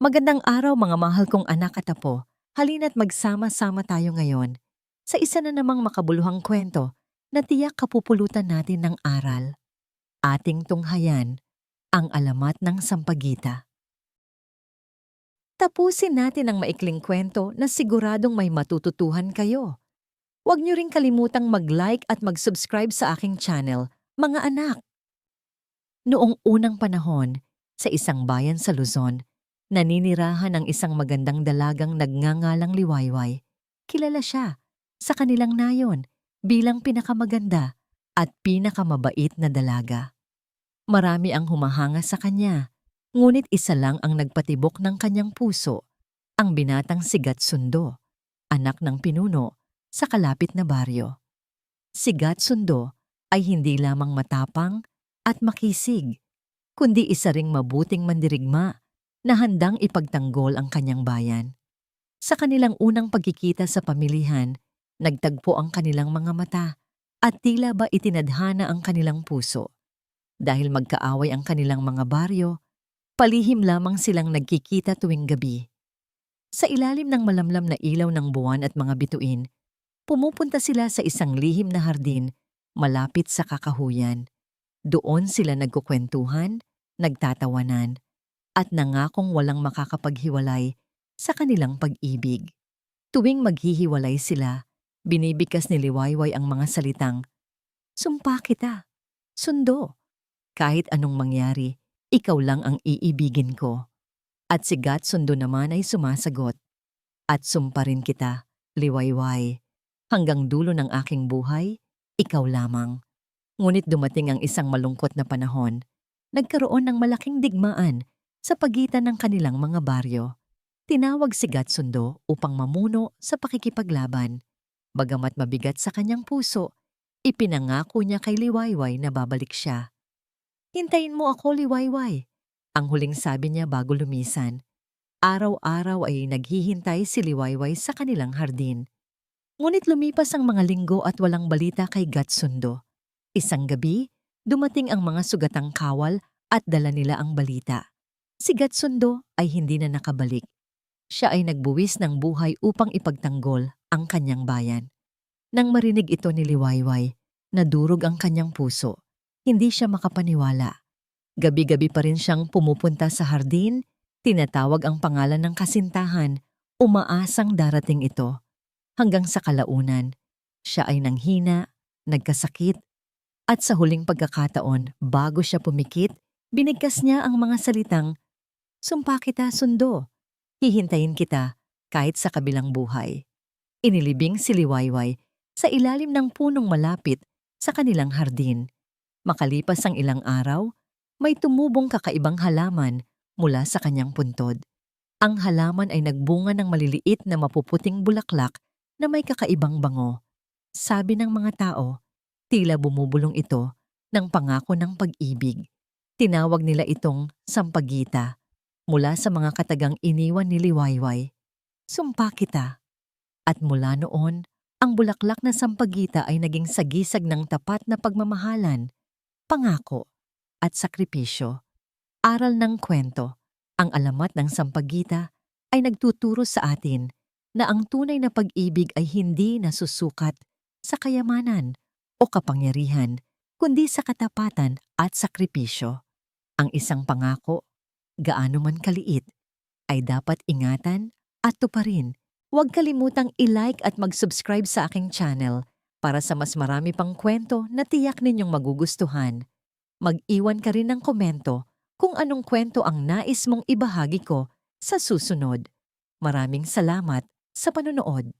Magandang araw mga mahal kong anak at apo. Halina't magsama-sama tayo ngayon sa isa na namang makabuluhang kwento na tiyak kapupulutan natin ng aral. Ating tunghayan, ang alamat ng sampagita. Tapusin natin ang maikling kwento na siguradong may matututuhan kayo. Huwag niyo ring kalimutang mag-like at mag-subscribe sa aking channel, mga anak. Noong unang panahon, sa isang bayan sa Luzon, naninirahan ang isang magandang dalagang nagngangalang liwayway. Kilala siya sa kanilang nayon bilang pinakamaganda at pinakamabait na dalaga. Marami ang humahanga sa kanya, ngunit isa lang ang nagpatibok ng kanyang puso, ang binatang Sigat Sundo, anak ng pinuno sa kalapit na baryo. Sigat Sundo ay hindi lamang matapang at makisig, kundi isa ring mabuting mandirigma na handang ipagtanggol ang kanyang bayan. Sa kanilang unang pagkikita sa pamilihan, nagtagpo ang kanilang mga mata at tila ba itinadhana ang kanilang puso. Dahil magkaaway ang kanilang mga baryo, palihim lamang silang nagkikita tuwing gabi. Sa ilalim ng malamlam na ilaw ng buwan at mga bituin, pumupunta sila sa isang lihim na hardin malapit sa kakahuyan. Doon sila nagkukwentuhan, nagtatawanan, at nangakong walang makakapaghiwalay sa kanilang pag-ibig. Tuwing maghihiwalay sila, binibigkas ni Liwayway ang mga salitang, Sumpa kita, sundo, kahit anong mangyari, ikaw lang ang iibigin ko. At si Gat Sundo naman ay sumasagot, At sumpa rin kita, Liwayway, hanggang dulo ng aking buhay, ikaw lamang. Ngunit dumating ang isang malungkot na panahon, nagkaroon ng malaking digmaan sa pagitan ng kanilang mga baryo. Tinawag si Gatsundo upang mamuno sa pakikipaglaban. Bagamat mabigat sa kanyang puso, ipinangako niya kay Liwayway na babalik siya. Hintayin mo ako, Liwayway. Ang huling sabi niya bago lumisan. Araw-araw ay naghihintay si Liwayway sa kanilang hardin. Ngunit lumipas ang mga linggo at walang balita kay Gatsundo. Isang gabi, dumating ang mga sugatang kawal at dala nila ang balita. Si Gatsundo ay hindi na nakabalik. Siya ay nagbuwis ng buhay upang ipagtanggol ang kanyang bayan. Nang marinig ito ni Liwayway, nadurog ang kanyang puso. Hindi siya makapaniwala. Gabi-gabi pa rin siyang pumupunta sa hardin, tinatawag ang pangalan ng kasintahan, umaasang darating ito. Hanggang sa kalaunan, siya ay nanghina, nagkasakit, at sa huling pagkakataon, bago siya pumikit, binigkas niya ang mga salitang, Sumpa kita sundo, hihintayin kita kahit sa kabilang buhay. Inilibing si Liwayway sa ilalim ng punong malapit sa kanilang hardin. Makalipas ang ilang araw, may tumubong kakaibang halaman mula sa kanyang puntod. Ang halaman ay nagbunga ng maliliit na mapuputing bulaklak na may kakaibang bango. Sabi ng mga tao, tila bumubulong ito ng pangako ng pag-ibig. Tinawag nila itong sampagita mula sa mga katagang iniwan ni Liwayway. Sumpa kita. At mula noon, ang bulaklak na sampagita ay naging sagisag ng tapat na pagmamahalan, pangako, at sakripisyo. Aral ng kwento, ang alamat ng sampagita ay nagtuturo sa atin na ang tunay na pag-ibig ay hindi nasusukat sa kayamanan o kapangyarihan, kundi sa katapatan at sakripisyo. Ang isang pangako, gaano man kaliit, ay dapat ingatan at tuparin. Huwag kalimutang i-like at mag-subscribe sa aking channel para sa mas marami pang kwento na tiyak ninyong magugustuhan. Mag-iwan ka rin ng komento kung anong kwento ang nais mong ibahagi ko sa susunod. Maraming salamat sa panonood.